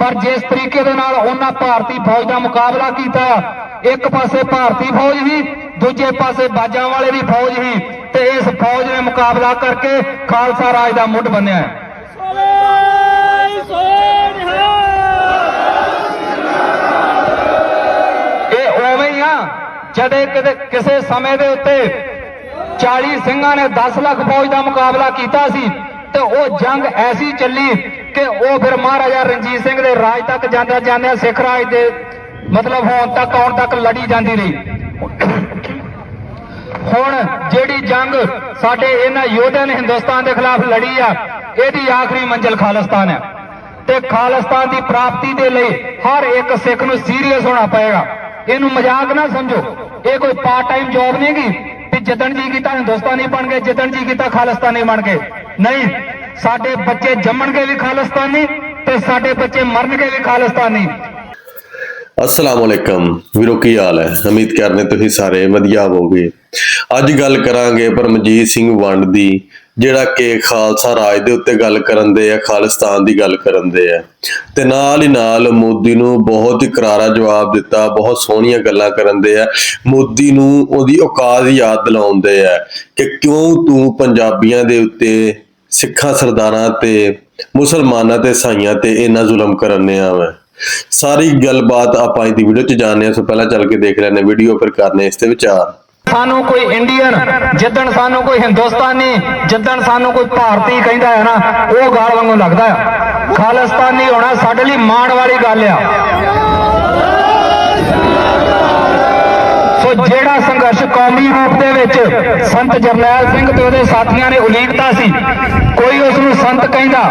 ਪਰ ਜਿਸ ਤਰੀਕੇ ਦੇ ਨਾਲ ਉਹਨਾਂ ਭਾਰਤੀ ਫੌਜ ਦਾ ਮੁਕਾਬਲਾ ਕੀਤਾ, ਇੱਕ ਪਾਸੇ ਭਾਰਤੀ ਫੌਜ ਹੀ, ਦੂਜੇ ਪਾਸੇ ਬਾਜਾਂ ਵਾਲੇ ਦੀ ਫੌਜ ਹੀ, ਤੇ ਇਸ ਫੌਜ ਨੇ ਮੁਕਾਬਲਾ ਕਰਕੇ ਖਾਲਸਾ ਰਾਜ ਦਾ ਮੁੱਢ ਬੰਨਿਆ ਹੈ। ਇਹ ਉਵੇਂ ਹੀ ਆ, ਜਦੇ ਕਿਤੇ ਕਿਸੇ ਸਮੇਂ ਦੇ ਉੱਤੇ 40 ਸਿੰਘਾਂ ਨੇ 10 ਲੱਖ ਫੌਜ ਦਾ ਮੁਕਾਬਲਾ ਕੀਤਾ ਸੀ, ਤੇ ਉਹ ਜੰਗ ਐਸੀ ਚੱਲੀ ਕਿ ਉਹ ਫਿਰ ਮਹਾਰਾਜਾ ਰਣਜੀਤ ਸਿੰਘ ਦੇ ਰਾਜ ਤੱਕ ਜਾਂਦਾ ਜਾਂਦਿਆਂ ਸਿੱਖ ਰਾਜ ਦੇ ਮਤਲਬ ਹੋਣ ਤੱਕ, ਆਉਣ ਤੱਕ ਲੜੀ ਜਾਂਦੀ ਰਹੀ। ਹੁਣ ਜਿਹੜੀ ਜੰਗ ਸਾਡੇ ਇਹਨਾਂ ਯੋਧਿਆਂ ਨੇ ਹਿੰਦੁਸਤਾਨ ਦੇ ਖਿਲਾਫ ਲੜੀ ਆ, ਇਹਦੀ ਆਖਰੀ ਮੰਜ਼ਿਲ ਖਾਲਿਸਤਾਨ ਹੈ ਤੇ ਖਾਲਿਸਤਾਨ ਦੀ ਪ੍ਰਾਪਤੀ ਦੇ ਲਈ ਹਰ ਇੱਕ ਸਿੱਖ ਨੂੰ ਸੀਰੀਅਸ ਹੋਣਾ ਪਏਗਾ। ਇਹਨੂੰ ਮਜ਼ਾਕ ਨਾ ਸਮਝੋ। ਇਹ ਕੋਈ ਪਾਰਟ ਟਾਈਮ ਜੌਬ ਨਹੀਂ ਗੀ ਕਿ ਜਿੱਦਣ ਜੀ ਕੀਤਾ ਹਿੰਦੁਸਤਾਨੀ ਬਣ ਗਏ, ਜਿੱਦਣ ਜੀ ਕੀਤਾ ਖਾਲਿਸਤਾਨੀ ਬਣ ਗਏ। ਨਹੀਂ ਸਾਡੇ ਬੱਚੇ ਜੰਮਣਗੇ ਵੀ ਖਾਲਿਸਤਾਨੀ ਤੇ ਸਾਡੇ ਬੱਚੇ ਮਰਨਗੇ ਵੀ ਖਾਲਿਸਤਾਨੀ। ਅਸਲਾਮ ਵਾਲੇਕਮ ਵੀਰੋ, ਕੀ ਹਾਲ ਹੈ? ਉਮੀਦ ਕਰਨੇ ਤੁਸੀਂ ਸਾਰੇ ਵਧੀਆ ਹੋਵੋਗੇ। ਅੱਜ ਗੱਲ ਕਰਾਂਗੇ ਪਰਮਜੀਤ ਸਿੰਘ ਵੰਡ ਦੀ, ਜਿਹੜਾ ਕਿ ਖਾਲਸਾ ਰਾਜ ਦੇ ਉੱਤੇ ਗੱਲ ਕਰਨ ਦੇ ਆ, ਖਾਲਿਸਤਾਨ ਦੀ ਗੱਲ ਕਰਨ ਦੇ ਆ। ਤੇ ਨਾਲ ਹੀ ਨਾਲ ਮੋਦੀ ਨੂੰ ਬਹੁਤ ਹੀ ਕਰਾਰਾ ਜਵਾਬ ਦਿੱਤਾ, ਬਹੁਤ ਸੋਹਣੀਆਂ ਗੱਲਾਂ ਕਰਨ ਦੇ ਆ। ਮੋਦੀ ਨੂੰ ਉਹਦੀ ਔਕਾਤ ਯਾਦ ਦਿਲਾਉਂਦੇ ਆ ਕਿ ਕਿਉਂ ਤੂੰ ਪੰਜਾਬੀਆਂ ਦੇ ਉੱਤੇ ਸਿੱਖਾਂ ਸਰਦਾਰਾਂ ਤੇ ਮੁਸਲਮਾਨਾਂ ਤੇ ਸਾਈਆਂ ਤੇ ਇੰਨਾ ਜ਼ੁਲਮ ਕਰਨੇ ਆ ਸਾਰੀ ਗੱਲਬਾਤ ਆਪਾਂ ਇਸ ਵੀਡੀਓ 'ਚ ਜਾਣਦੇ ਹਾਂ। ਸੋ ਪਹਿਲਾਂ ਚੱਲ ਕੇ ਦੇਖ ਲੈਣੇ ਵੀਡੀਓ ਫਿਰ ਕਰਨੇ ਇਸ ਤੇ ਵਿਚਾਰ। ਸਾਨੂੰ ਕੋਈ ਇੰਡੀਅਨ, ਜਿੱਦਣ ਸਾਨੂੰ ਕੋਈ ਹਿੰਦੁਸਤਾਨੀ, ਜਿੱਦਣ ਸਾਨੂੰ ਕੋਈ ਭਾਰਤੀ ਕਹਿੰਦਾ ਹੈ ਨਾ, ਉਹ ਗਾਲ ਵਾਂਗੂ ਲੱਗਦਾ ਆ। ਖਾਲਿਸਤਾਨੀ ਹੋਣਾ ਸਾਡੇ ਲਈ ਮਾਣ ਵਾਲੀ ਗੱਲ ਆ। ਸੋ ਜਿਹੜਾ ਸੰਘਰਸ਼ ਕੌਮੀ ਰੂਪ ਦੇ ਵਿੱਚ ਸੰਤ ਜਰਨੈਲ ਸਿੰਘ ਤੇ ਉਹਦੇ ਸਾਥੀਆਂ ਨੇ ਉਲੀਕਤਾ ਸੀ, ਕੋਈ ਉਸ ਨੂੰ ਸੰਤ ਕਹਿੰਦਾ,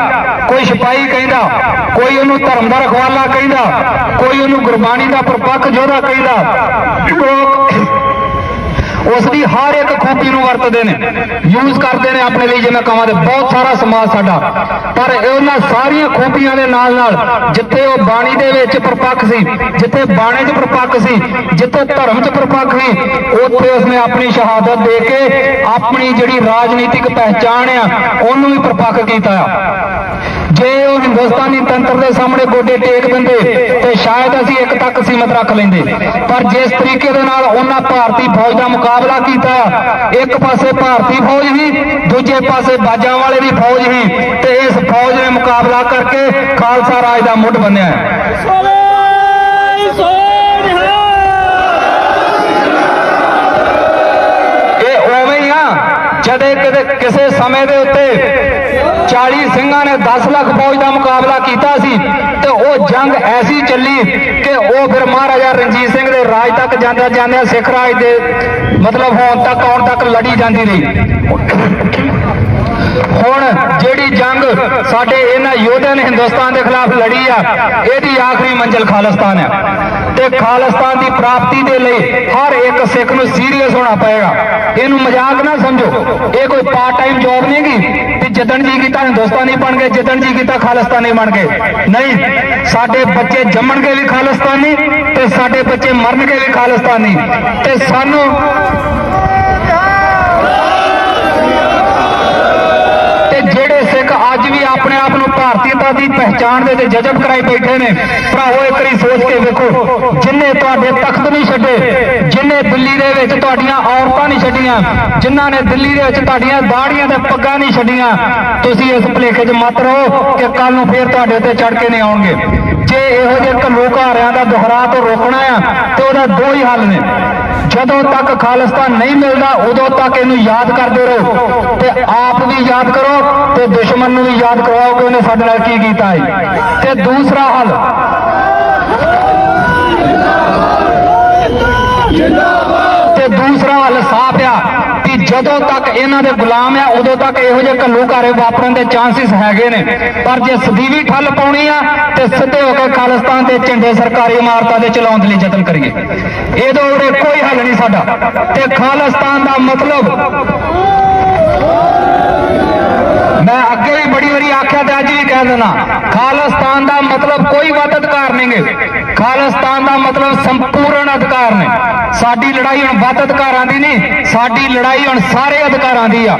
ਕੋਈ ਸਿਪਾਹੀ ਕਹਿੰਦਾ, ਕੋਈ ਉਹਨੂੰ ਧਰਮ ਦਾ ਰਖਵਾਲਾ ਕਹਿੰਦਾ, ਕੋਈ ਉਹਨੂੰ ਗੁਰਬਾਣੀ ਦਾ ਪ੍ਰਪੱਖ ਯੋਧਾ ਕਹਿੰਦਾ। ਲੋਕ ਉਸ ਦੀ ਹਰ ਇੱਕ ਖੂਬੀ ਨੂੰ ਵਰਤਦੇ ਨੇ ਯੂਜ਼ ਕਰਦੇ ਨੇ ਆਪਣੇ ਲਈ ਜਿਵੇਂ ਕਹਾਂ ਦੇ, ਬਹੁਤ ਸਾਰਾ ਸਮਾਜ ਸਾਡਾ। ਪਰ ਉਹਨਾਂ ਸਾਰੀਆਂ ਖੂਬੀਆਂ ਦੇ ਨਾਲ ਨਾਲ ਜਿੱਥੇ ਉਹ ਬਾਣੀ ਦੇ ਵਿੱਚ ਪ੍ਰਪੱਖ ਸੀ, ਜਿੱਥੇ ਬਾਣੇ 'ਚ ਪ੍ਰਪੱਖ ਸੀ, ਜਿੱਥੇ ਧਰਮ 'ਚ ਪ੍ਰਪੱਖ ਸੀ, ਉੱਥੇ ਉਸਨੇ ਆਪਣੀ ਸ਼ਹਾਦਤ ਦੇ ਕੇ ਆਪਣੀ ਜਿਹੜੀ ਰਾਜਨੀਤਿਕ ਪਹਿਚਾਣ ਆ, ਉਹਨੂੰ ਵੀ ਪ੍ਰਪੱਖ ਕੀਤਾ ਆ। ਜੇ ਉਹ ਹਿੰਦੁਸਤਾਨੀ ਤੰਤਰ ਦੇ ਸਾਹਮਣੇ ਗੋਡੇ ਟੇਕ ਦਿੰਦੇ ਤੇ ਸ਼ਾਇਦ ਅਸੀਂ ਇੱਕ ਤੱਕ ਸੀਮਤ ਰੱਖ ਲੈਂਦੇ। ਪਰ ਜਿਸ ਤਰੀਕੇ ਦੇ ਨਾਲ ਉਹਨਾਂ ਭਾਰਤੀ ਫੌਜ ਦਾ ਮੁਕਾਬਲਾ ਕੀਤਾ ਇੱਕ ਪਾਸੇ ਭਾਰਤੀ ਫੌਜ ਹੀ ਦੂਜੇ ਪਾਸੇ ਬਾਜਾਂ ਵਾਲੇ ਦੀ ਫੌਜ ਹੀ ਤੇ ਇਸ ਫੌਜ ਨੇ ਮੁਕਾਬਲਾ ਕਰਕੇ ਖਾਲਸਾ ਰਾਜ ਦਾ ਮੁੱਢ ਬੰਨਿਆ ਇਹ ਉਵੇਂ ਹੀ ਆ ਜਦੇ ਕਿਸੇ ਸਮੇਂ ਦੇ ਉੱਤੇ 40 ਸਿੰਘਾਂ ਨੇ 10 ਲੱਖ ਫੌਜ ਦਾ ਮੁਕਾਬਲਾ ਕੀਤਾ ਸੀ ਤੇ ਉਹ ਜੰਗ ਐਸੀ ਚੱਲੀ ਕਿ ਉਹ ਫਿਰ ਮਹਾਰਾਜਾ ਰਣਜੀਤ ਸਿੰਘ ਦੇ ਰਾਜ ਤੱਕ ਜਾਂਦਾ ਜਾਂਦਿਆਂ ਸਿੱਖ ਰਾਜ ਦੇ ਮਤਲਬ ਹੋਣ ਤੱਕ, ਆਉਣ ਤੱਕ ਲੜੀ ਜਾਂਦੀ ਰਹੀ। ਹੁਣ ਜਿਹੜੀ ਜੰਗ ਸਾਡੇ ਇਹਨਾਂ ਯੋਧਿਆਂ ਨੇ ਹਿੰਦੁਸਤਾਨ ਦੇ ਖਿਲਾਫ ਲੜੀ ਆ, ਇਹਦੀ ਆਖਰੀ ਮੰਜ਼ਿਲ ਖਾਲਿਸਤਾਨ ਹੈ ਤੇ ਖਾਲਿਸਤਾਨ ਦੀ ਪ੍ਰਾਪਤੀ ਦੇ ਲਈ ਹਰ ਇੱਕ ਸਿੱਖ ਨੂੰ ਸੀਰੀਅਸ ਹੋਣਾ ਪਏਗਾ। ਇਹਨੂੰ ਮਜ਼ਾਕ ਨਾ ਸਮਝੋ। ਇਹ ਕੋਈ ਪਾਰਟ ਟਾਈਮ ਜੌਬ ਨਹੀਂ ਗੀ ਜਿੱਦਣ ਜੀ ਕੀਤਾ ਹਿੰਦੁਸਤਾਨੀ ਬਣ ਗਏ, ਜਿੱਦਣ ਜੀ ਕੀਤਾ ਖਾਲਿਸਤਾਨੀ ਬਣ ਗਏ। ਨਹੀਂ, ਸਾਡੇ ਬੱਚੇ ਜੰਮਣਗੇ ਵੀ ਖਾਲਿਸਤਾਨੀ ਤੇ ਸਾਡੇ ਬੱਚੇ ਮਰਨਗੇ ਵੀ ਖਾਲਿਸਤਾਨੀ। ਤੇ ਸਾਨੂੰ ਜਿਹੜੇ ਸਿੱਖ ਅੱਜ ਵੀ ਆਪਣੇ ਆਪ ਨੂੰ ਭਾਰਤੀਅਤਾ ਦੀ ਪਹਿਚਾਣ ਦੇ ਤੇ ਜਜ਼ਬ ਕਰਾਈ ਬੈਠੇ ਨੇ, ਭਰਾਵੋ, ਇੱਕ ਵਾਰੀ ਸੋਚ ਕੇ ਵੇਖੋ ਜਿਨ੍ਹਾਂ ਤੁਹਾਡੇ ਤਖਤ ਨਹੀਂ ਛੱਡੇ ਜਿਨ੍ਹਾਂ ਦਿੱਲੀ ਦੇ ਵਿੱਚ ਤੁਹਾਡੀਆਂ ਔਰਤਾਂ ਨਹੀਂ ਛੱਡੀਆਂ, ਜਿਨ੍ਹਾਂ ਨੇ ਦਿੱਲੀ ਦੇ ਵਿੱਚ ਤੁਹਾਡੀਆਂ ਦਾੜੀਆਂ ਤੇ ਪੱਗਾਂ ਨਹੀਂ ਛੱਡੀਆਂ, ਤੁਸੀਂ ਇਸ ਭਲੇਖੇ 'ਚ ਮਤ ਰਹੋ ਕਿ ਕੱਲ ਨੂੰ ਫੇਰ ਤੁਹਾਡੇ ਉੱਤੇ ਚੜ ਕੇ ਨਹੀਂ ਆਉਣਗੇ। ਜੇ ਇਹੋ ਜਿਹੇ ਘੱਲੂਘਾਰਿਆਂ ਦਾ ਦੁਹਰਾ ਤੋਂ ਰੋਕਣਾ ਆ, ਤੇ ਉਹਦਾ ਦੋ ਹੀ ਹੱਲ ਨੇ। ਜਦੋਂ ਤੱਕ ਖਾਲਿਸਤਾਨ ਨਹੀਂ ਮਿਲਦਾ, ਉਦੋਂ ਤੱਕ ਇਹਨੂੰ ਯਾਦ ਕਰਦੇ ਰਹੋ ਤੇ ਆਪ ਵੀ ਯਾਦ ਕਰੋ ਤੇ ਦੁਸ਼ਮਣ ਨੂੰ ਵੀ ਯਾਦ ਕਰਵਾਓ ਕਿ ਉਹਨੇ ਸਾਡੇ ਨਾਲ ਕੀ ਕੀਤਾ ਹੈ। ਤੇ ਦੂਸਰਾ ਹੱਲ। ਤੇ ਦੂਸਰਾ ਹੱਲ ਸਾਫ਼ ਆ। ਜਦੋਂ ਤੱਕ ਇਹਨਾਂ ਦੇ ਗੁਲਾਮ ਆ, ਉਦੋਂ ਤੱਕ ਇਹੋ ਜਿਹੇ ਘੱਲੂਘਾਰੇ ਵਾਪਰਨ ਦੇ ਚਾਂਸਸ ਹੈਗੇ ਨੇ। ਪਰ ਜੇ ਸਦੀਵੀ ਠੱਲ ਪਾਉਣੀ ਆ, ਤੇ ਸਿੱਧੇ ਹੋ ਕੇ ਖਾਲਿਸਤਾਨ ਦੇ ਝੰਡੇ ਸਰਕਾਰੀ ਇਮਾਰਤਾਂ ਦੇ ਚਲਾਉਣ ਦੇ ਲਈ ਯਤਨ ਕਰੀਏ। ਇਹਦੇ ਉਰੇ ਕੋਈ ਹੱਲ ਨਹੀਂ ਸਾਡਾ। ਤੇ ਖਾਲਿਸਤਾਨ ਦਾ ਮਤਲਬ ਮੈਂ ਅੱਗੇ ਵੀ ਬੜੀ ਵਾਰੀ ਆਖਿਆ ਤੇ ਅੱਜ ਵੀ ਕਹਿ ਦਿੰਦਾ, ਖਾਲਿਸਤਾਨ ਦਾ ਮਤਲਬ ਕੋਈ ਵੱਧ ਅਧਿਕਾਰ ਨਹੀਂਗੇ। ਖਾਲਿਸਤਾਨ ਦਾ ਮਤਲਬ ਸੰਪੂਰਨ ਅਧਿਕਾਰ ਨੇ। ਸਾਡੀ ਲੜਾਈ ਹੁਣ ਵੱਧ ਅਧਿਕਾਰਾਂ ਦੀ ਨਹੀਂ, ਸਾਡੀ ਲੜਾਈ ਹੁਣ ਸਾਰੇ ਅਧਿਕਾਰਾਂ ਦੀ ਆ।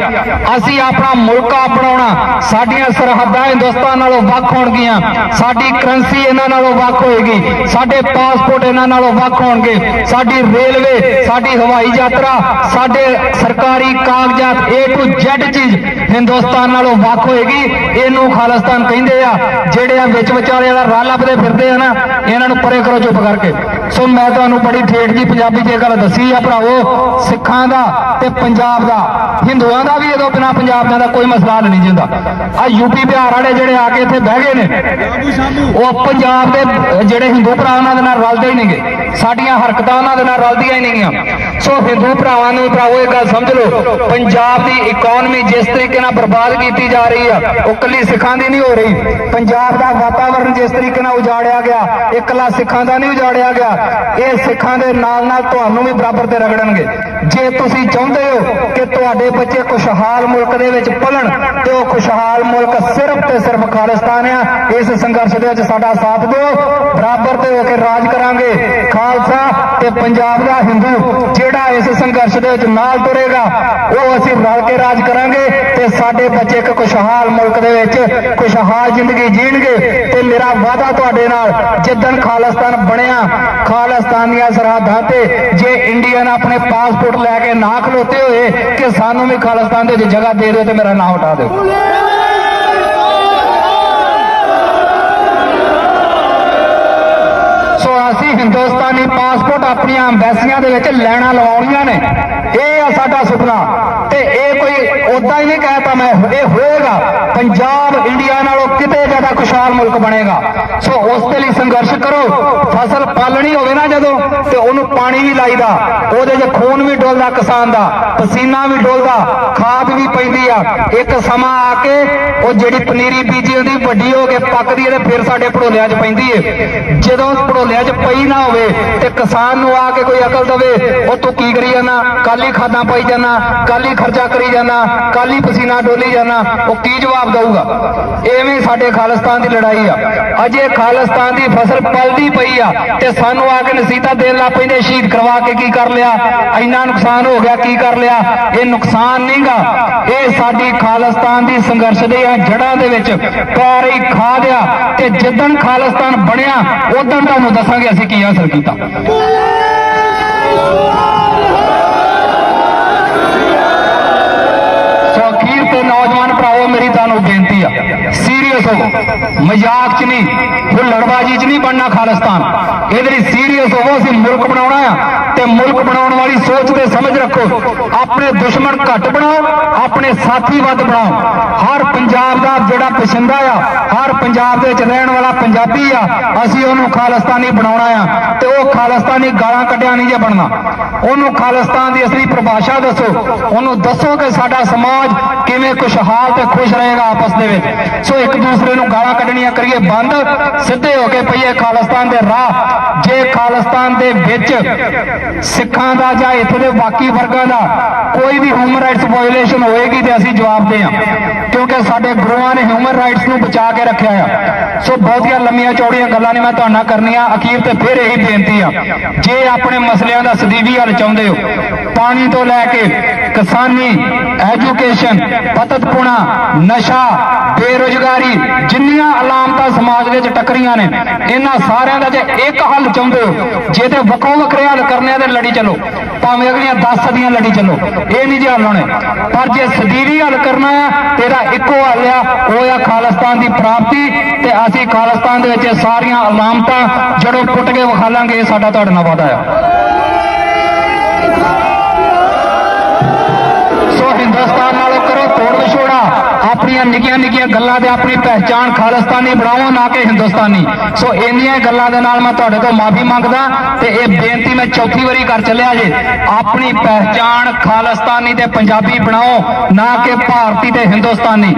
ਅਸੀਂ ਆਪਣਾ ਮੁਲਕ ਅਪਣਾਉਣਾ, ਸਾਡੀਆਂ ਸਰਹੱਦਾਂ ਹਿੰਦੁਸਤਾਨ ਨਾਲੋਂ ਵੱਖ ਹੋਣਗੀਆਂ, ਸਾਡੀ ਕਰੰਸੀ ਇਹਨਾਂ ਨਾਲੋਂ ਵੱਖ ਹੋਏਗੀ, ਸਾਡੇ ਪਾਸਪੋਰਟ ਇਹਨਾਂ ਨਾਲੋਂ ਵੱਖ ਹੋਣਗੇ, ਸਾਡੀ ਰੇਲਵੇ, ਸਾਡੀ ਹਵਾਈ ਯਾਤਰਾ, ਸਾਡੇ ਸਰਕਾਰੀ ਕਾਗਜ਼ਾਤ A to Z ਚੀਜ਼ ਹਿੰਦੁਸਤਾਨ ਨਾਲੋਂ ਵੱਖ ਹੋਏਗੀ, ਇਹਨੂੰ ਖਾਲਿਸਤਾਨ ਕਹਿੰਦੇ ਆ। ਜਿਹੜੇ ਆ ਵਿੱਚ ਵਿਚਾਲੇ ਵਾਲਾ ਰਾਹ ਲੱਭਦੇ ਫਿਰਦੇ ਆ ਨਾ, ਇਹਨਾਂ ਨੂੰ ਪਰੇ ਕਰੋ ਚੁੱਪ ਕਰਕੇ। ਸੋ ਮੈਂ ਤੁਹਾਨੂੰ ਬੜੀ ਠੇਠ ਜੀ ਪੰਜਾਬੀ 'ਚ ਇਹ ਗੱਲ ਦੱਸੀ ਆ ਭਰਾਵੋ, ਸਿੱਖਾਂ ਦਾ ਤੇ ਪੰਜਾਬ ਦਾ, ਹਿੰਦੂਆਂ ਦਾ ਵੀ ਇਹਦੋਂ ਬਿਨਾ ਪੰਜਾਬੀਆਂ ਦਾ ਕੋਈ ਮਸਲਾ ਨਹੀਂ ਜਿੰਦਾ ਆ ਯੂਪੀ ਬਿਹਾਰ ਵਾਲੇ ਜਿਹੜੇ ਆ ਕੇ ਇੱਥੇ ਬਹਿ ਗਏ ਨੇ, ਉਹ ਪੰਜਾਬ ਦੇ ਜਿਹੜੇ ਹਿੰਦੂ ਭਰਾ ਉਹਨਾਂ ਦੇ ਨਾਲ ਰਲਦੇ ਹੀ ਨਹੀਂਗੇ, ਸਾਡੀਆਂ ਹਰਕਤਾਂ ਉਹਨਾਂ ਦੇ ਨਾਲ ਰਲਦੀਆਂ ਹੀ ਨਹੀਂਗੀਆਂ। ਸੋ ਹਿੰਦੂ ਭਰਾਵਾਂ ਨੂੰ ਭਰਾਵੋ ਇਹ ਗੱਲ ਸਮਝ ਲਓ, ਪੰਜਾਬ ਦੀ ਇਕਨੋਮੀ ਜਿਸ ਤਰੀਕੇ ਨਾਲ ਬਰਬਾਦ ਕੀਤੀ ਜਾ ਰਹੀ ਆ, ਉਹ ਕੱਲੀ ਸਿੱਖਾਂ ਦੀ ਨਹੀਂ ਹੋ ਰਹੀ। ਪੰਜਾਬ ਦਾ ਵਾਤਾਵਰਣ ਜਿਸ ਤਰੀਕੇ ਨਾਲ ਉਜਾੜਿਆ ਗਿਆ, ਇਕੱਲਾ ਸਿੱਖਾਂ ਦਾ ਨਹੀਂ ਉਜਾੜਿਆ ਗਿਆ ਇਹ ਸਿੱਖਾਂ ਦੇ ਨਾਲ ਨਾਲ ਤੁਹਾਨੂੰ ਵੀ ਬਰਾਬਰ ਤੇ ਰਗੜਨਗੇ। ਜੇ ਤੁਸੀਂ ਚਾਹੁੰਦੇ ਹੋ ਕਿ ਤੁਹਾਡੇ ਬੱਚੇ ਖੁਸ਼ਹਾਲ ਮੁਲਕ ਦੇ ਵਿੱਚ ਪਲਣ, ਤੇ ਉਹ ਖੁਸ਼ਹਾਲ ਮੁਲਕ ਸਿਰਫ ਤੇ ਸਿਰਫ ਖਾਲਿਸਤਾਨ ਆ, ਇਸ ਸੰਘਰਸ਼ ਦੇ ਵਿੱਚ ਸਾਡਾ ਸਾਥ ਦਿਓ, ਬਰਾਬਰ ਤੇ ਹੋ ਕੇ ਰਾਜ ਕਰਾਂਗੇ। ਖਾਲਸਾ ਤੇ ਪੰਜਾਬ ਦਾ ਹਿੰਦੂ ਜਿਹੜਾ ਇਸ ਸੰਘਰਸ਼ ਦੇ ਵਿੱਚ ਨਾਲ ਤੁਰੇਗਾ, ਉਹ ਅਸੀਂ ਰਲ ਕੇ ਰਾਜ ਕਰਾਂਗੇ ਤੇ ਸਾਡੇ ਬੱਚੇ ਇੱਕ ਖੁਸ਼ਹਾਲ ਮੁਲਕ ਦੇ ਵਿੱਚ ਖੁਸ਼ਹਾਲ ਜ਼ਿੰਦਗੀ ਜੀਣਗੇ। ਤੇ ਮੇਰਾ ਵਾਅਦਾ ਤੁਹਾਡੇ ਨਾਲ, ਜਿੱਦਣ ਖਾਲਿਸਤਾਨ ਬਣਿਆ ਖਾਲਿਸਤਾਨ ਦੀਆਂ ਸਰਹੱਦਾਂ ਤੇ ਜੇ ਇੰਡੀਅਨ ਆਪਣੇ ਪਾਸਪੋਰਟ ਲੈ ਕੇ ਨਾ ਖਲੋਤੇ ਹੋਏ, ਕਿ ਸਾਨੂੰ ਵੀ ਖਾਲਿਸਤਾਨ ਦੇ ਵਿੱਚ ਜਗ੍ਹਾ ਦੇ ਦਿਓ ਤੇ ਮੇਰਾ ਨਾਮ ਉਠਾ ਦਿਓ। ਸੋ ਅਸੀਂ ਹਿੰਦੁਸਤਾਨੀ ਪਾਸਪੋਰਟ ਆਪਣੀਆਂ ਐਮਬੈਸੀਆਂ ਦੇ ਵਿੱਚ ਲੈਣਾ ਲਵਾਉਣੀਆਂ ਨੇ। ਇਹ ਆ ਸਾਡਾ ਸੁਪਨਾ। ਤੇ ਇਹ ਕੋਈ ਉਦਾਂ ਹੀ ਨਹੀਂ ਕਹਿਤਾ ਮੈਂ, ਇਹ ਹੋਏਗਾ। ਪੰਜਾਬ, ਇੰਡੀਆ ਨਾਲੋਂ ਕਿਤੇ ਜ਼ਿਆਦਾ ਖੁਸ਼ਹਾਲ ਮੁਲਕ ਬਣੇਗਾ। ਸੋ ਉਸ ਦੇ ਲਈ ਸੰਘਰਸ਼ ਕਰੋ। ਫਸਲ ਪਾਲਣੀ ਹੋਵੇ ਨਾ ਜਦੋਂ, ਤੇ ਉਹਨੂੰ ਪਾਣੀ ਵੀ ਲਾਈਦਾ। ਉਹਦੇ 'ਚ ਖੂਨ ਵੀ ਡੋਲਦਾ ਕਿਸਾਨ ਦਾ, ਪਸੀਨਾ ਵੀ ਡੋਲਦਾ, ਖਾਦ ਵੀ ਪੈਂਦੀ ਆ। ਇੱਕ ਸਮਾਂ ਆ ਕੇ ਉਹ ਜਿਹੜੀ ਪਨੀਰੀ ਬੀਜੀ ਹੁੰਦੀ ਵੱਡੀ ਹੋ ਕੇ ਪੱਕਦੀ ਹੈ ਤੇ ਫਿਰ ਸਾਡੇ ਪੜੋਲਿਆਂ 'ਚ ਪੈਂਦੀ ਏ। ਜਦੋਂ ਪੜੋਲਿਆਂ 'ਚ ਪਈ ਨਾ ਹੋਵੇ ਤੇ ਕਿਸਾਨ ਨੂੰ ਆ ਕੇ ਕੋਈ ਅਕਲ ਦਵੇ, ਉਹ ਤੂੰ ਕੀ ਕਰੀ ਜਾਣਾ ਕੱਲ ਖਾਦਾਂ ਪਾਈ ਜਾਣਾ ਕੱਲ ਖਰਚਾ ਕਰੀ ਜਾਣਾ ਕੱਲ ਪਸੀਨਾ ਡੋਲੀ ਜਾਣਾ ਉਹ ਕੀ ਜਵਾਬ ਦਊਗਾ? ਐਵੇਂ ਸਾਡੇ ਖਾਲਿਸਤਾਨ ਦੀ ਲੜਾਈ ਆ। ਅਜੇ ਖਾਲਿਸਤਾਨ ਦੀ ਫਸਲ ਪਲਦੀ ਪਈ ਆ ਤੇ ਸਾਨੂੰ ਆ ਕੇ ਨਸੀਹਤਾਂ ਦੇਣ ਲੱਗ ਪੈਂਦੇ, ਸ਼ਹੀਦ ਕਰਵਾ ਕੇ ਕੀ ਕਰ ਲਿਆ? ਇੰਨਾ ਨੁਕਸਾਨ ਹੋ ਗਿਆ, ਕੀ ਕਰ ਲਿਆ? ਇਹ ਨੁਕਸਾਨ ਨਹੀਂਗਾ। ਇਹ ਸਾਡੀ ਖਾਲਿਸਤਾਨ ਦੀ ਸੰਘਰਸ਼ ਦੇ ਜੜਾਂ ਦੇ ਵਿੱਚ। ਪੈਰ ਹੀ ਖਾ ਦਿਆ ਤੇ ਜਿੱਦਣ ਖਾਲਿਸਤਾਨ ਬਣਿਆ, ਉਦੋਂ ਤੁਹਾਨੂੰ ਦੱਸਾਂਗੇ ਅਸੀਂ ਕੀ ਹਾਸਲ ਕੀਤਾ? ਸੋ ਅਖੀਰ ਤੇ ਨੌਜਵਾਨ ਭਰਾਓ ਮੇਰੀ ਤੁਹਾਨੂੰ ਬੇਨਤੀ ਆ ਸੀਰੀਅਸ ਹੋ ਮਜ਼ਾਕ 'ਚ ਨਹੀਂ ਹੁੱਲੜਬਾਜੀ 'ਚ ਨਹੀਂ ਬਣਨਾ ਖਾਲਿਸਤਾਨ। ਇਹਦੇ ਲਈ ਸੀਰੀਅਸ ਹੋਵੋ, ਅਸੀਂ ਮੁਲਕ ਬਣਾਉਣਾ ਆ। ਤੇ ਮੁਲਕ ਬਣਾਉਣ ਵਾਲੀ ਸੋਚ ਤੇ ਸਮਝ ਰੱਖੋ। ਆਪਣੇ ਦੁਸ਼ਮਣ ਘੱਟ ਬਣਾਓ, ਆਪਣੇ ਸਾਥੀ ਵੱਧ ਬਣਾਓ। ਹਰ ਪੰਜਾਬ ਆ, ਹਰ ਪੰਜਾਬ ਦੇ ਵਿੱਚ ਰਹਿਣ ਵਾਲਾ ਪੰਜਾਬੀ ਆ, ਅਸੀਂ ਉਹਨੂੰ ਖਾਲਿਸਤਾਨੀ ਬਣਾਉਣਾ ਆ ਤੇ ਉਹ ਖਾਲਿਸਤਾਨੀ ਗਾਲਾਂ ਕੱਢਿਆ ਨਹੀਂ ਜੇ ਬਣਨਾ। ਉਹਨੂੰ ਖਾਲਿਸਤਾਨ ਦੀ ਅਸਲੀ ਪਰਿਭਾਸ਼ਾ ਦੱਸੋ, ਉਹਨੂੰ ਦੱਸੋ ਕਿ ਸਾਡਾ ਸਮਾਜ ਕਿਵੇਂ ਖੁਸ਼ਹਾਲ ਤੇ ਖੁਸ਼ ਰਹੇਗਾ ਆਪਸ ਦੇ ਵਿੱਚ। ਸੋ ਇੱਕ ਦੂਸਰੇ ਨੂੰ ਗਾਲਾਂ ਕੱਢਣੀਆਂ ਕਰੀਏ ਬੰਦ, ਸਿੱਧੇ ਹੋ ਕੇ ਪਈਏ ਖਾਲਿਸਤਾਨ ਦੇ ਰਾਹ। ਜੇ ਖਾਲਿਸਤਾਨ ਦੇ ਵਿੱਚ ਸਿੱਖਾਂ ਦਾ ਜਾਂ ਇੱਥੇ ਦੇ ਬਾਕੀ ਵਰਗਾਂ ਦਾ ਕੋਈ ਵੀ ਹਿਊਮਨ ਰਾਈਟਸ ਵਾਇਓਲੇਸ਼ਨ ਹੋਏਗੀ ਤੇ ਅਸੀਂ ਜਵਾਬ ਦੇ ਆ ਕਿਉਂਕਿ ਸਾਡੇ ਗੁਰੂਆਂ ਨੇ ਹਿਊਮਨ ਰਾਈਟਸ ਨੂੰ ਬਚਾ ਕੇ ਰੱਖਿਆ ਆ। ਸੋ ਬਹੁਤੀਆਂ ਲੰਮੀਆਂ ਚੌੜੀਆਂ ਗੱਲਾਂ ਨੇ ਮੈਂ ਤੁਹਾਡੇ ਨਾਲ ਕਰਨੀਆਂ। ਅਖੀਰ ਤੇ ਫਿਰ ਇਹੀ ਬੇਨਤੀ ਆ। ਜੇ ਆਪਣੇ ਮਸਲਿਆਂ ਦਾ ਸਦੀਵੀ ਹੱਲ ਚਾਹੁੰਦੇ ਹੋ ਪਾਣੀ ਤੋਂ ਲੈ ਕੇ ਕਿਸਾਨੀ ਐਜੂਕੇਸ਼ਨ ਪਤਤਪੁਣਾ ਨਸ਼ਾ, ਬੇਰੁਜ਼ਗਾਰੀ, ਜਿੰਨੀਆਂ ਅਲਾਮਤਾਂ ਸਮਾਜ ਦੇ ਵਿੱਚ ਟੱਕਰੀਆਂ ਨੇ, ਇਹਨਾਂ ਸਾਰਿਆਂ ਦਾ ਜੇ ਇੱਕ ਹੱਲ ਚਾਹੁੰਦੇ ਹੋ, ਜੇ ਤੇ ਵੱਖੋ ਵੱਖਰੇ ਹੱਲ ਕਰਨੇ ਆ ਤੇ ਲੜੀ ਚੱਲੋ, ਭਾਵੇਂ ਅਗਲੀਆਂ 10 ਸਦੀਆਂ ਲੜੀ ਚੱਲੋ, ਇਹ ਨਹੀਂ ਜੇ ਹੱਲ ਹੋਣੇ। ਪਰ ਜੇ ਸਦੀਵੀ ਹੱਲ ਕਰਨਾ ਆ ਤੇਰਾ ਇੱਕੋ ਹੱਲ ਆ, ਉਹ ਆ ਖਾਲਿਸਤਾਨ ਦੀ ਪ੍ਰਾਪਤੀ, ਤੇ ਅਸੀਂ ਖਾਲਿਸਤਾਨ ਦੇ ਵਿੱਚ ਸਾਰੀਆਂ ਅਲਾਮਤਾਂ ਜੜੋਂ ਪੁੱਟ ਕੇ ਵਿਖਾਲਾਂਗੇ, ਇਹ ਸਾਡਾ ਤੁਹਾਡੇ ਨਾਲ ਵਾਅਦਾ ਆ। ਆਪਣੀਆਂ ਨਿੱਕੀਆਂ ਨਿੱਕੀਆਂ ਗੱਲਾਂ ਤੇ ਆਪਣੀ ਪਹਿਚਾਣ ਖਾਲਿਸਤਾਨੀ ਬਣਾਓ ਨਾ ਕਿ ਹਿੰਦੁਸਤਾਨੀ। ਸੋ ਇੰਨੀਆਂ ਗੱਲਾਂ ਦੇ ਨਾਲ ਮੈਂ ਤੁਹਾਡੇ ਤੋਂ ਮਾਫੀ ਮੰਗਦਾ ਤੇ ਇਹ ਬੇਨਤੀ ਮੈਂ ਚੌਥੀ ਵਾਰੀ ਕਰ ਚੱਲਿਆ ਜੇ। ਆਪਣੀ ਪਹਿਚਾਣ ਖਾਲਿਸਤਾਨੀ ਤੇ ਪੰਜਾਬੀ ਬਣਾਓ, ਨਾ ਕਿ ਭਾਰਤੀ ਤੇ ਹਿੰਦੁਸਤਾਨੀ।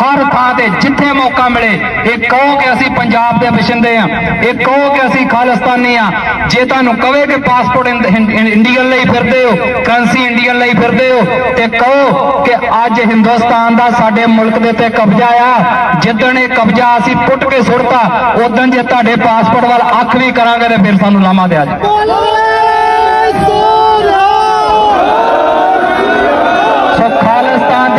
ਹਰ ਥਾਂ ਤੇ ਜਿੱਥੇ ਮੌਕਾ ਮਿਲੇ, ਇਹ ਕਹੋ ਕਿ ਅਸੀਂ ਪੰਜਾਬ ਦੇ ਵਸਿੰਦੇ ਆ, ਇਹ ਕਹੋ ਕਿ ਅਸੀਂ ਖਾਲਿਸਤਾਨੀ ਆ। ਜੇ ਤੁਹਾਨੂੰ ਕਵੇ ਕਿ ਪਾਸਪੋਰਟ ਇੰਡੀਅਨ ਲਈ ਫਿਰਦੇ ਹੋ, ਕਰੰਸੀ ਇੰਡੀਅਨ ਲਈ ਫਿਰਦੇ ਹੋ, ਤੇ ਕਹੋ ਕਿ ਅੱਜ ਹਿੰਦੁਸਤਾਨ ਦਾ ਸਾਡੇ ਮੁਲਕ ਦੇ ਉੱਤੇ ਕਬਜ਼ਾ ਆ। ਜਿੱਦਣ ਇਹ ਕਬਜ਼ਾ ਅਸੀਂ ਪੁੱਟ ਕੇ ਸੁੱਟਤਾ, ਉਦੋਂ ਜੇ ਤੁਹਾਡੇ ਪਾਸਪੋਰਟ ਵੱਲ ਅੱਖ ਵੀ ਕਰਾਂਗੇ ਤੇ ਫਿਰ ਸਾਨੂੰ ਲਾਮਾ ਦਿਆ ਜੀ ਸੋ ਖਾਲਿਸਤਾਨ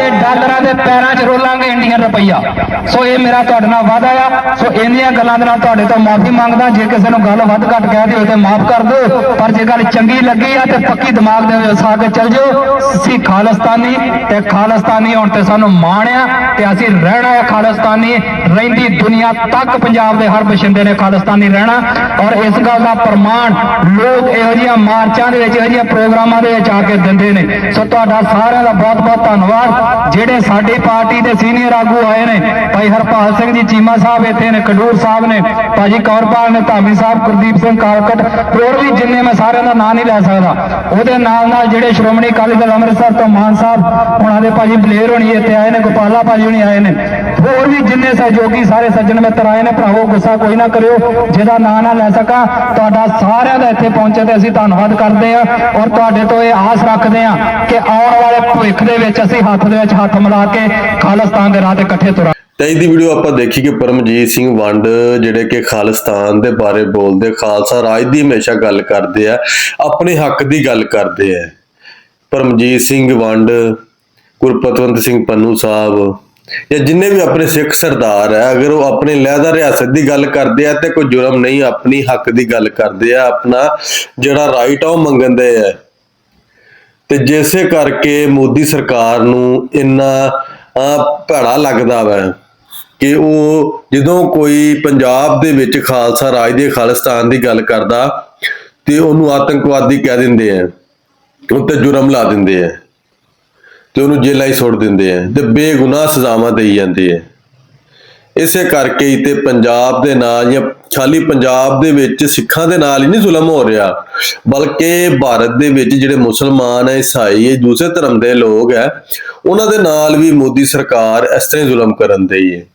ਦੇ ਪੈਰਾਂ 'ਚ ਰੋਲਾਂਗੇ ਇੰਡੀਅਨ ਰੁਪਈਆ। ਸੋ ਇਹ ਮੇਰਾ ਤੁਹਾਡੇ ਨਾਲ ਵਾਅਦਾ ਆ। ਸੋ ਇੰਨੀਆਂ ਗੱਲਾਂ ਦੇ ਨਾਲ ਤੁਹਾਡੇ ਤੋਂ ਮਾਫੀ ਮੰਗਦਾ। ਜੇ ਕਿਸੇ ਨੂੰ ਗੱਲ ਵੱਧ ਘੱਟ ਕਹਿ ਹੋਵੇ ਤੇ ਮਾਫ ਕਰ ਦਿਓ। ਪਰ ਜੇ ਗੱਲ ਚੰਗੀ ਲੱਗੀ ਆ ਤੇ ਪੱਕੀ ਦਿਮਾਗ ਦੇ ਵਿੱਚ ਆ ਕੇ ਚੱਲ ਜਾਓ। ਅਸੀਂ ਖਾਲਿਸਤਾਨੀ ਤੇ ਖਾਲਿਸਤਾਨੀ ਹੋਣ ਤੇ ਸਾਨੂੰ ਮਾਣ ਆ ਤੇ ਅਸੀਂ ਰਹਿਣਾ ਹੈ ਖਾਲਿਸਤਾਨੀ। ਰਹਿੰਦੀ ਦੁਨੀਆ ਤੱਕ ਪੰਜਾਬ ਦੇ ਹਰ ਬਸ਼ਿੰਦੇ ਨੇ ਖਾਲਿਸਤਾਨੀ ਰਹਿਣਾ। ਔਰ ਇਸ ਗੱਲ ਦਾ ਪ੍ਰਮਾਣ ਲੋਕ ਇਹੋ ਜਿਹੀਆਂ ਮਾਰਚਾਂ ਦੇ ਵਿੱਚ, ਇਹੋ ਜਿਹੀਆਂ ਪ੍ਰੋਗਰਾਮਾਂ ਦੇ ਵਿੱਚ ਆ ਕੇ ਦਿੰਦੇ ਨੇ। ਸੋ ਤੁਹਾਡਾ ਸਾਰਿਆਂ ਦਾ ਬਹੁਤ ਬਹੁਤ ਧੰਨਵਾਦ। ਜਿਹੜੇ ਸਾਡੀ ਪਾਰਟੀ ਦੇ ਸੀਨੀਅਰ ਆਗੂ ਆਏ ਨੇ। ਭਾਈ ਹਰਪਾਲ ਸਿੰਘ ਜੀ, ਚੀਮਾ ਸਾਹਿਬ ਇੱਥੇ ਨੇ, ਖਡੂਰ ਸਾਹਿਬ ਨੇ, ਭਾਜੀ ਕੌਰਪਾਲ ਨੇ, ਧਾਮੀ ਸਾਹਿਬ ਗੁਰਦੀਪ ਸਿੰਘ ਕਾਲਕਟ, ਹੋਰ ਵੀ ਜਿੰਨੇ ਮੈਂ ਸਾਰਿਆਂ ਦਾ ਨਾਂ ਨਹੀਂ ਲੈ ਸਕਦਾ। ਉਹਦੇ ਨਾਲ ਨਾਲ ਜਿਹੜੇ ਸ਼੍ਰੋਮਣੀ ਅਕਾਲੀ ਦਲ ਅੰਮ੍ਰਿਤਸਰ ਤੋਂ ਮਾਨ ਸਾਹਿਬ, ਉਹਨਾਂ ਦੇ ਭਾਜੀ ਬਲੇਰ ਹੋਣੀ ਇੱਥੇ ਆਏ ਨੇ, ਗੋਪਾਲਾ ਭਾਜੀ ਹੋਣੀ ਆਏ ਨੇ। ਹੋਰ ਵੀ ਜਿੰਨੇ ਸਹਿਯੋਗੀ ਸਾਰੇ ਸੱਜਣ ਮਿੱਤਰ ਆਏ ਨੇ, ਭਰਾਵੋ, ਗੁੱਸਾ ਕੋਈ ਨਾ ਕਰਿਓ, ਜਿਹਦਾ ਨਾਂ ਨਾ ਲੈ ਸਕਾਂ, ਤੁਹਾਡਾ ਸਾਰਿਆਂ ਦਾ ਇੱਥੇ ਪਹੁੰਚੇ ਤੇ ਅਸੀਂ ਧੰਨਵਾਦ ਕਰਦੇ ਆ ਔਰ ਤੁਹਾਡੇ ਤੋਂ ਇਹ ਆਸ ਰੱਖਦੇ ਆ ਕਿ ਆਉਣ ਵਾਲੇ ਭਵਿੱਖ ਦੇ ਵਿੱਚ ਅਸੀਂ ਹੱਥ ਦੇ ਵਿੱਚ ਹੱਥ ਮਿਲਾ ਕੇ ਖਾਲਿਸਤਾਨ ਦੇ ਰਾਹ ਤੇ ਇਕੱਠੇ ਤੁਰਾਂਗੇ। ਤੇ ਇਹਦੀ ਵੀਡੀਓ ਆਪਾਂ ਦੇਖੀ ਕਿ ਪਰਮਜੀਤ ਸਿੰਘ ਵੰਡ ਜਿਹੜੇ ਕਿ ਖਾਲਿਸਤਾਨ ਦੇ ਬਾਰੇ ਬੋਲਦੇ ਖਾਲਸਾ ਰਾਜ ਦੀ ਹਮੇਸ਼ਾ ਗੱਲ ਕਰਦੇ ਆ ਆਪਣੇ ਹੱਕ ਦੀ ਗੱਲ ਕਰਦੇ ਆ। ਪਰਮਜੀਤ ਸਿੰਘ ਵੰਡ ਗੁਰਪਤਵੰਤ ਸਿੰਘ ਪੰਨੂ ਸਾਹਿਬ ਜਾਂ ਜਿੰਨੇ ਵੀ ਆਪਣੇ ਸਿੱਖ ਸਰਦਾਰ ਹੈ ਅਗਰ ਉਹ ਆਪਣੇ ਲਹਿਦਾ ਰਿਆਸਤ ਦੀ ਗੱਲ ਕਰਦੇ ਆ ਤੇ ਕੋਈ ਜੁਰਮ ਨਹੀਂ ਆਪਣੀ ਹੱਕ ਦੀ ਗੱਲ ਕਰਦੇ ਆ ਆਪਣਾ ਜਿਹੜਾ ਰਾਈਟ ਆ ਉਹ ਮੰਗਦੇ ਆ। ਤੇ ਜਿਸੇ ਕਰਕੇ ਮੋਦੀ ਸਰਕਾਰ ਨੂੰ ਇੰਨਾ ਅਹ, ਲੱਗਦਾ ਵਾ। ਕਿ ਉਹ ਜਦੋਂ ਕੋਈ ਪੰਜਾਬ ਦੇ ਵਿੱਚ ਖਾਲਸਾ ਰਾਜ ਦੇ ਖਾਲਿਸਤਾਨ ਦੀ ਗੱਲ ਕਰਦਾ ਤੇ ਉਹਨੂੰ ਆਤੰਕਵਾਦੀ ਕਹਿ ਦਿੰਦੇ ਆ ਉੱਤੇ ਜੁਰਮ ਲਾ ਦਿੰਦੇ ਆ ਤੇ ਉਹਨੂੰ ਜੇਲ੍ਹਾਂ ਹੀ ਸੁੱਟ ਦਿੰਦੇ ਆ ਤੇ ਬੇਗੁਨਾਹ ਸਜ਼ਾਵਾਂ ਦੇਈ ਜਾਂਦੇ ਆ। ਇਸੇ ਕਰਕੇ ਹੀ ਤੇ ਪੰਜਾਬ ਦੇ ਨਾਲ ਜਾਂ ਖਾਲੀ ਪੰਜਾਬ ਦੇ ਵਿੱਚ ਸਿੱਖਾਂ ਦੇ ਨਾਲ ਹੀ ਨਹੀਂ ਜ਼ੁਲਮ ਹੋ ਰਿਹਾ, ਬਲਕਿ ਭਾਰਤ ਦੇ ਵਿੱਚ ਜਿਹੜੇ ਮੁਸਲਮਾਨ ਹੈ, ਈਸਾਈ ਹੈ, ਦੂਸਰੇ ਧਰਮ ਦੇ ਲੋਕ ਹੈ, ਉਹਨਾਂ ਦੇ ਨਾਲ ਵੀ ਮੋਦੀ ਸਰਕਾਰ ਇਸ ਤਰ੍ਹਾਂ ਹੀ ਜ਼ੁਲਮ ਕਰਨ ਦੇਈ ਹੈ।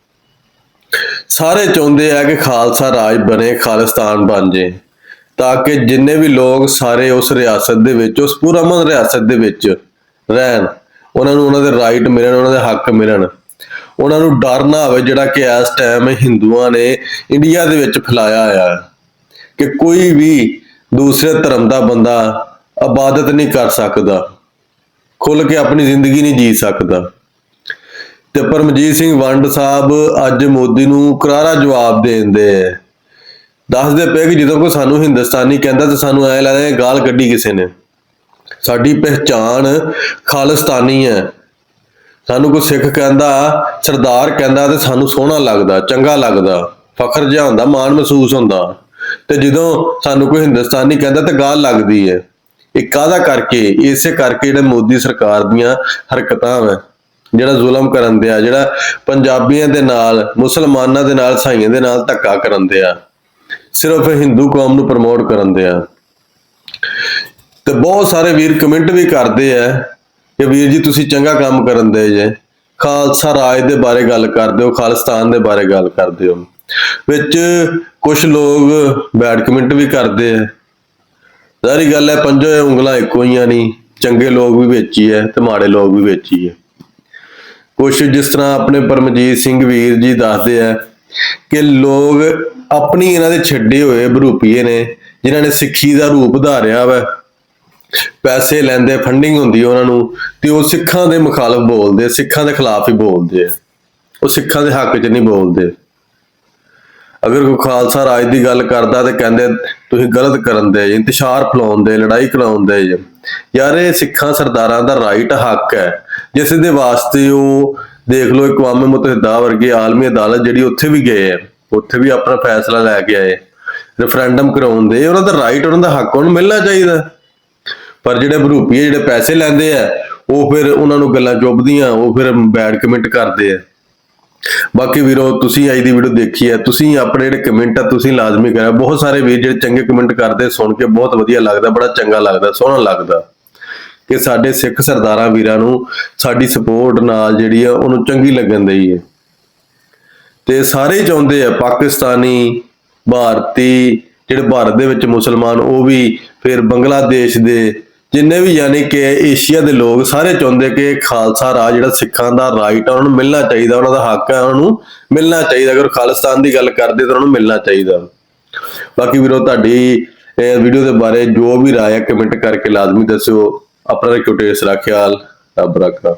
ਸਾਰੇ ਚਾਹੁੰਦੇ ਆ ਕਿ ਖਾਲਸਾ ਰਾਜ ਬਣੇ, ਖਾਲਿਸਤਾਨ ਬਣ ਜੇ, ਤਾਂ ਕਿ ਜਿੰਨੇ ਵੀ ਲੋਕ ਸਾਰੇ ਉਸ ਰਿਆਸਤ ਦੇ ਵਿੱਚ, ਉਸ ਪੁਰਅਮਨ ਰਿਆਸਤ ਦੇ ਵਿੱਚ ਰਹਿਣ। ਉਹਨਾਂ ਨੂੰ ਉਹਨਾਂ ਦੇ ਰਾਈਟ ਮਿਲਣ, ਉਹਨਾਂ ਦੇ ਹੱਕ ਮਿਲਣ। ਉਹਨਾਂ ਨੂੰ ਡਰ ਨਾ ਹੋਵੇ ਜਿਹੜਾ ਕਿ ਇਸ ਟਾਈਮ ਹਿੰਦੂਆਂ ਨੇ ਇੰਡੀਆ ਦੇ ਵਿੱਚ ਫੈਲਾਇਆ ਹੋਇਆ ਹੈ, ਕਿ ਕੋਈ ਵੀ ਦੂਸਰੇ ਧਰਮ ਦਾ ਬੰਦਾ ਇਬਾਦਤ ਨਹੀਂ ਕਰ ਸਕਦਾ ਖੁੱਲ ਕੇ ਆਪਣੀ ਜ਼ਿੰਦਗੀ ਨਹੀਂ ਜੀ ਸਕਦਾ। ਤੇ ਪਰਮਜੀਤ ਸਿੰਘ ਵੰਡ ਸਾਹਿਬ ਅੱਜ ਮੋਦੀ ਨੂੰ ਕਰਾਰਾ ਜਵਾਬ ਦੇ ਦਿੰਦੇ ਐ ਦੱਸਦੇ ਪਏ ਕਿ ਜਦੋਂ ਕੋਈ ਸਾਨੂੰ ਹਿੰਦੁਸਤਾਨੀ ਕਹਿੰਦਾ ਤਾਂ ਸਾਨੂੰ ਐ ਲੱਗਦਾ ਗਾਲ ਕੱਢੀ ਕਿਸੇ ਨੇ। ਸਾਡੀ ਪਹਿਚਾਣ ਖਾਲਿਸਤਾਨੀ ਹੈ। ਸਾਨੂੰ ਕੋਈ ਸਿੱਖ ਕਹਿੰਦਾ, ਸਰਦਾਰ ਕਹਿੰਦਾ ਤੇ ਸਾਨੂੰ ਸੋਹਣਾ ਲੱਗਦਾ, ਚੰਗਾ ਲੱਗਦਾ, ਫਖਰ ਜਿਹਾ ਹੁੰਦਾ, ਮਾਣ ਮਹਿਸੂਸ ਹੁੰਦਾ। ਤੇ ਜਦੋਂ ਸਾਨੂੰ ਕੋਈ ਹਿੰਦੁਸਤਾਨੀ ਕਹਿੰਦਾ ਤਾਂ ਗਾਲ ਲੱਗਦੀ ਹੈ। ਇਹ ਕਾਹਦਾ ਕਰਕੇ? ਇਸੇ ਕਰਕੇ ਜਿਹੜੇ ਮੋਦੀ ਸਰਕਾਰ ਦੀਆਂ ਹਰਕਤਾਂ ਵਾ। ਜਿਹੜਾ ਜ਼ੁਲਮ ਕਰਨ ਦਿਆ ਜਿਹੜਾ ਪੰਜਾਬੀਆਂ ਦੇ ਨਾਲ, ਮੁਸਲਮਾਨਾਂ ਦੇ ਨਾਲ ਸਾਈਆਂ ਦੇ ਨਾਲ ਧੱਕਾ ਕਰਨ ਦਿਆ ਸਿਰਫ ਹਿੰਦੂ ਕੌਮ ਨੂੰ ਪ੍ਰਮੋਟ ਕਰਨ ਦਿਆ ਤੇ ਬਹੁਤ ਸਾਰੇ ਵੀਰ ਕਮੈਂਟ ਵੀ ਕਰਦੇ ਆ ਕਿ ਵੀਰ ਜੀ ਤੁਸੀਂ ਚੰਗਾ ਕੰਮ ਕਰਨ ਦੇ ਜੇ। ਖਾਲਸਾ ਰਾਜ ਦੇ ਬਾਰੇ ਗੱਲ ਕਰਦੇ ਹੋ, ਖਾਲਿਸਤਾਨ ਦੇ ਬਾਰੇ ਗੱਲ ਕਰਦੇ ਹੋ। ਵਿੱਚ ਕੁਝ ਲੋਕ ਬੈਡ ਕਮੈਂਟ ਵੀ ਕਰਦੇ ਆ। ਸਾਰੀ ਗੱਲ ਹੈ, ਪੰਜੋ ਉਂਗਲਾਂ ਇੱਕੋ ਹੀ ਆ ਨਹੀਂ ਚੰਗੇ ਲੋਕ ਵੀ ਵਿੱਚ ਹੀ ਹੈ ਤੇ ਮਾੜੇ ਲੋਕ ਵੀ ਵਿੱਚ ਹੀ ਹੈ। ਕੁਝ ਜਿਸ ਤਰ੍ਹਾਂ ਆਪਣੇ ਪਰਮਜੀਤ ਸਿੰਘ ਵੀਰ ਜੀ ਦੱਸਦੇ ਆ ਕਿ ਲੋਕ ਆਪਣੀ ਇਹਨਾਂ ਦੇ ਛੱਡੇ ਹੋਏ ਬਰੂਪੀਏ ਨੇ, ਜਿਨ੍ਹਾਂ ਨੇ ਸਿੱਖੀ ਦਾ ਰੂਪ ਧਾਰਿਆ ਵਾ। ਪੈਸੇ ਲੈਂਦੇ ਫੰਡਿੰਗ ਹੁੰਦੀ ਉਹਨਾਂ ਨੂੰ, ਤੇ ਉਹ ਸਿੱਖਾਂ ਦੇ ਮੁਖਾਲਫ ਬੋਲਦੇ ਸਿੱਖਾਂ ਦੇ ਖਿਲਾਫ ਹੀ ਬੋਲਦੇ ਆ। ਉਹ ਸਿੱਖਾਂ ਦੇ ਹੱਕ 'ਚ ਨਹੀਂ ਬੋਲਦੇ। ਅਗਰ ਕੋਈ ਖਾਲਸਾ ਰਾਜ ਦੀ ਗੱਲ ਕਰਦਾ ਤੇ ਕਹਿੰਦੇ, ਤੁਸੀਂ ਗਲਤ ਕਰਨ ਦੇ, ਇੰਤਸ਼ਾਰ ਫਲਾਉਂਦੇ ਲੜਾਈ ਕਰਾਉਂਦੇ ਦੇ ਯਾਰ, ਇਹ ਸਿੱਖਾਂ ਸਰਦਾਰਾਂ ਦਾ ਰਾਈਟ ਹੱਕ ਹੈ। ਜਿਸ ਦੇ ਵਾਸਤੇ ਉਹ ਦੇਖ ਲਓ ਇਕਵਾਮੇ ਮੁਤਹਿਦਾ ਵਰਗੇ ਆਲਮੀ ਅਦਾਲਤ ਜਿਹੜੀ ਉੱਥੇ ਵੀ ਗਏ ਆ, ਉੱਥੇ ਵੀ ਆਪਣਾ ਫੈਸਲਾ ਲੈ ਕੇ ਆਏ ਰੈਫਰੈਂਡਮ ਕਰਾਉਂਦੇ ਉਹਨਾਂ ਦਾ ਰਾਈਟ ਉਹਨਾਂ ਦਾ ਹੱਕ, ਉਹਨੂੰ ਮਿਲਣਾ ਚਾਹੀਦਾ। ਪਰ ਜਿਹੜੇ ਬਰੂਪੀਏ ਜਿਹੜੇ ਪੈਸੇ ਲੈਂਦੇ ਆ, ਉਹ ਫਿਰ ਉਹਨਾਂ ਨੂੰ ਗੱਲਾਂ ਚੁੱਭਦੀਆਂ, ਉਹ ਫਿਰ ਬੈਡ ਕਮੈਂਟ ਕਰਦੇ ਆ। ਬਾਕੀ ਵੀਰੋ, ਤੁਸੀਂ ਅੱਜ ਦੀ ਵੀਡੀਓ ਦੇਖੀ ਹੈ ਤੁਸੀਂ ਆਪਣੇ ਜਿਹੜੇ ਕਮੈਂਟ ਆ, ਤੁਸੀਂ ਲਾਜ਼ਮੀ ਕਰਿਆ ਬਹੁਤ ਸਾਰੇ ਵੀਰ ਜਿਹੜੇ ਚੰਗੇ ਕਮੈਂਟ ਕਰਦੇ, ਸੁਣ ਕੇ ਬਹੁਤ ਵਧੀਆ ਲੱਗਦਾ, ਬੜਾ ਚੰਗਾ ਲੱਗਦਾ, ਸੋਹਣਾ ਲੱਗਦਾ। ਕਿ ਸਾਡੇ ਸਿੱਖ ਸਰਦਾਰਾਂ ਵੀਰਾਂ ਨੂੰ ਸਾਡੀ ਸਪੋਰਟ ਨਾਲ ਜਿਹੜੀ ਆ, ਉਹਨੂੰ ਚੰਗੀ ਲੱਗਣ ਦਈ ਹੈ ਤੇ ਸਾਰੇ ਚਾਹੁੰਦੇ ਆ ਪਾਕਿਸਤਾਨੀ, ਭਾਰਤੀ, ਜਿਹੜੇ ਭਾਰਤ ਦੇ ਵਿੱਚ ਮੁਸਲਮਾਨ, ਉਹ ਵੀ ਫਿਰ ਬੰਗਲਾਦੇਸ਼ ਦੇ ਜਿੰਨੇ ਵੀ ਯਾਨੀ ਕਿ ਏਸ਼ੀਆ ਦੇ ਲੋਕ ਸਾਰੇ ਚਾਹੁੰਦੇ ਕਿ ਖਾਲਸਾ ਰਾਜ ਜਿਹੜਾ ਸਿੱਖਾਂ ਦਾ ਰਾਈਟ ਆ, ਉਹਨਾਂ ਨੂੰ ਮਿਲਣਾ ਚਾਹੀਦਾ, ਉਹਨਾਂ ਦਾ ਹੱਕ ਹੈ ਉਹਨਾਂ ਨੂੰ ਮਿਲਣਾ ਚਾਹੀਦਾ। ਅਗਰ ਖਾਲਿਸਤਾਨ ਦੀ ਗੱਲ ਕਰਦੇ ਤਾਂ ਉਹਨਾਂ ਨੂੰ ਮਿਲਣਾ ਚਾਹੀਦਾ। ਬਾਕੀ ਵੀਰੋ, ਤੁਹਾਡੀ ਵੀਡੀਓ ਦੇ ਬਾਰੇ ਜੋ ਵੀ ਰਾਏ ਹੈ ਕਮੈਂਟ ਕਰਕੇ ਲਾਜ਼ਮੀ ਦੱਸਿਓ। ਆਪਣਾ ਰੱਖਿਓ ਢੇਰ ਸਾਰਾ ਖਿਆਲ ਰੱਬ ਰੱਖਾ